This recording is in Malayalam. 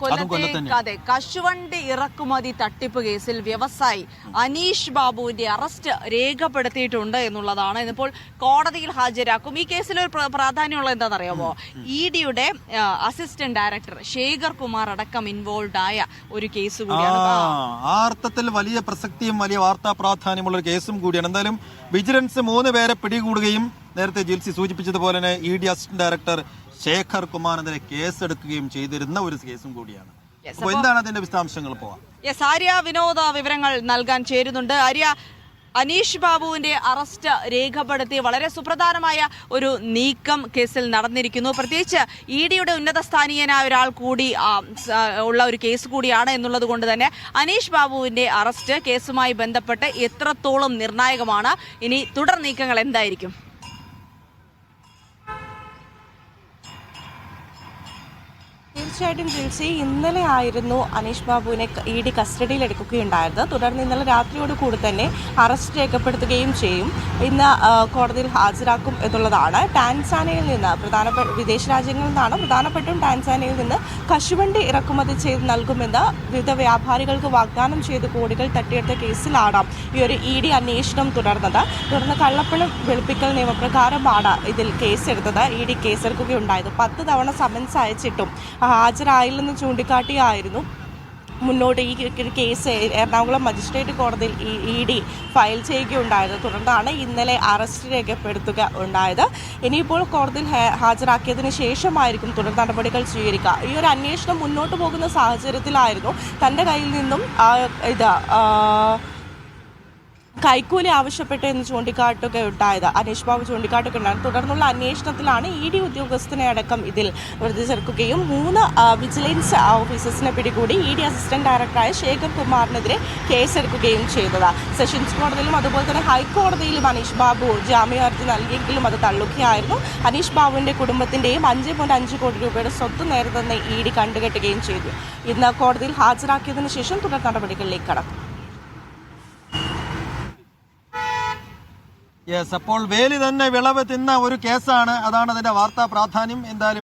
കൊല്ലത്തെ. അതെ കശുവണ്ടി ഇറക്കുമതി തട്ടിപ്പ് കേസിൽ വ്യവസായി അനീഷ് ബാബുവിന്റെ അറസ്റ്റ് രേഖപ്പെടുത്തിയിട്ടുണ്ട് എന്നുള്ളതാണ്. ഇന്നിപ്പോൾ കോടതിയിൽ ഹാജരാക്കും. ഈ കേസിൽ ഒരു പ്രാധാന്യമുള്ള എന്താണെന്നറിയാമോ? ഇ ഡിയുടെ അസിസ്റ്റന്റ് ഡയറക്ടർ ശേഖർ കുമാർ അടക്കം ഇൻവോൾവ് ആയ ഒരു കേസ് കൂടിയാണ്. ആ അർത്ഥത്തിൽ വലിയ പ്രസക്തിയും വലിയ വാർത്താ പ്രാധാന്യമുള്ള ഒരു കേസും കൂടിയാണ്. എന്തായാലും വിജിലൻസ് മൂന്ന് പേരെ പിടികൂടുകയും നേരത്തെ ജിൽസി സൂചിപ്പിച്ചതുപോലെ തന്നെ E D assistant director Shekhar കുമാറിനെതിരെ കേസെടുക്കുകയും ചെയ്തിരുന്ന ഒരു കേസും കൂടിയാണ്. അപ്പോൾ എന്താണ് അതിന്റെ വിശദാംശങ്ങൾ പോവാം യെസ് ആര്യ വിനോദ വിവരങ്ങൾ നൽകാൻ ചേരുന്നുണ്ട്. ആര്യ അനീഷ് ബാബുവിന്റെ അറസ്റ്റ് രേഖപ്പെടുത്തി വളരെ സുപ്രധാനമായ ഒരു നീക്കം കേസിൽ നടന്നിരിക്കുന്നു. പ്രത്യേകിച്ച് ഇ ഡിയുടെ ഉന്നത സ്ഥാനീയനായ ഒരാൾ കൂടി ഉള്ള ഒരു കേസ് കൂടിയാണ് എന്നുള്ളത് കൊണ്ട് തന്നെ അനീഷ് ബാബുവിന്റെ അറസ്റ്റ് കേസുമായി ബന്ധപ്പെട്ട് എത്രത്തോളം നിർണായകമാണ്. ഇനി തുടർ നീക്കങ്ങൾ എന്തായിരിക്കും? തീർച്ചയായിട്ടും ജിൽസി ഇന്നലെ ആയിരുന്നു അനീഷ് ബാബുവിനെ ഇ ഡി കസ്റ്റഡിയിൽ എടുക്കുകയുണ്ടായത് തുടർന്ന് ഇന്നലെ രാത്രിയോട് കൂടി തന്നെ അറസ്റ്റ് രേഖപ്പെടുത്തുകയും ചെയ്യും. ഇന്ന് കോടതിയിൽ ഹാജരാക്കും എന്നുള്ളതാണ്. ടാൻസാനയിൽ നിന്ന് പ്രധാനപ്പെട്ട വിദേശ രാജ്യങ്ങളിൽ നിന്നാണ് പ്രധാനപ്പെട്ടും ടാൻസാനയിൽ നിന്ന് കശുവണ്ടി ഇറക്കുമതി ചെയ്ത് നൽകുമെന്ന് വിവിധ വ്യാപാരികൾക്ക് വാഗ്ദാനം ചെയ്ത് കോടികൾ തട്ടിയെടുത്ത കേസിലാണ് ഈ ഒരു ഇ ഡി അന്വേഷണം തുടർന്നത്. തുടർന്ന് കള്ളപ്പണം വെളുപ്പിക്കൽ നിയമപ്രകാരമാണ് ഇതിൽ കേസെടുത്തത്. ഇ ഡി കേസെടുക്കുകയുണ്ടായത്. പത്ത് തവണ സമൻസ് അയച്ചിട്ടും ഹാജരായില്ലെന്ന് ചൂണ്ടിക്കാട്ടിയായിരുന്നു. മുന്നോട്ട് ഈ കേസ് എറണാകുളം മജിസ്ട്രേറ്റ് കോടതിയിൽ ഇ ഡി ഫയൽ ചെയ്യുകയുണ്ടായത് തുടർന്നാണ് ഇന്നലെ അറസ്റ്റ് രേഖപ്പെടുത്തുക ഉണ്ടായത്. ഇനിയിപ്പോൾ കോടതിയിൽ ഹാജരാക്കിയതിന് ശേഷമായിരിക്കും തുടർ നടപടികൾ സ്വീകരിക്കുക. ഈ ഒരു അന്വേഷണം മുന്നോട്ട് പോകുന്ന സാഹചര്യത്തിലായിരുന്നു തന്റെ കയ്യിൽ നിന്നും ഇത് കൈക്കൂലി ആവശ്യപ്പെട്ടു എന്ന് ചൂണ്ടിക്കാട്ടൊക്കെ ഉണ്ടായത്. അനീഷ് ബാബു ചൂണ്ടിക്കാട്ടൊക്കെ ഉണ്ടായത് തുടർന്നുള്ള അന്വേഷണത്തിലാണ് ഇ ഡി ഉദ്യോഗസ്ഥനെ അടക്കം ഇതിൽ വെറുതെ ചേർക്കുകയും മൂന്ന് വിജിലൻസ് ഓഫീസേഴ്സിനെ പിടികൂടി ഇ ഡി അസിസ്റ്റന്റ് ഡയറക്ടറായ ശേഖർ കുമാറിനെതിരെ കേസെടുക്കുകയും ചെയ്തത്. സെഷൻസ് കോടതിയിലും അതുപോലെ തന്നെ ഹൈക്കോടതിയിലും അനീഷ് ബാബു ജാമ്യഹർജി നൽകിയെങ്കിലും അത് തള്ളുകയായിരുന്നു. അനീഷ് ബാബുവിന്റെ കുടുംബത്തിന്റെയും അഞ്ച് പോയിന്റ് അഞ്ച് കോടി രൂപയുടെ സ്വത്ത് നേരത്തെ ഇ ഡി കണ്ടുകെട്ടുകയും ചെയ്തു. ഇന്ന് കോടതിയിൽ ഹാജരാക്കിയതിനു ശേഷം തുടർ നടപടികളിലേക്ക് കടക്കും. യെസ് അപ്പോൾ വേലി തന്നെ വിളവ് തിന്ന ഒരു കേസാണ്. അതാണ് അതിന്റെ വാർത്താ പ്രാധാന്യം. എന്തായാലും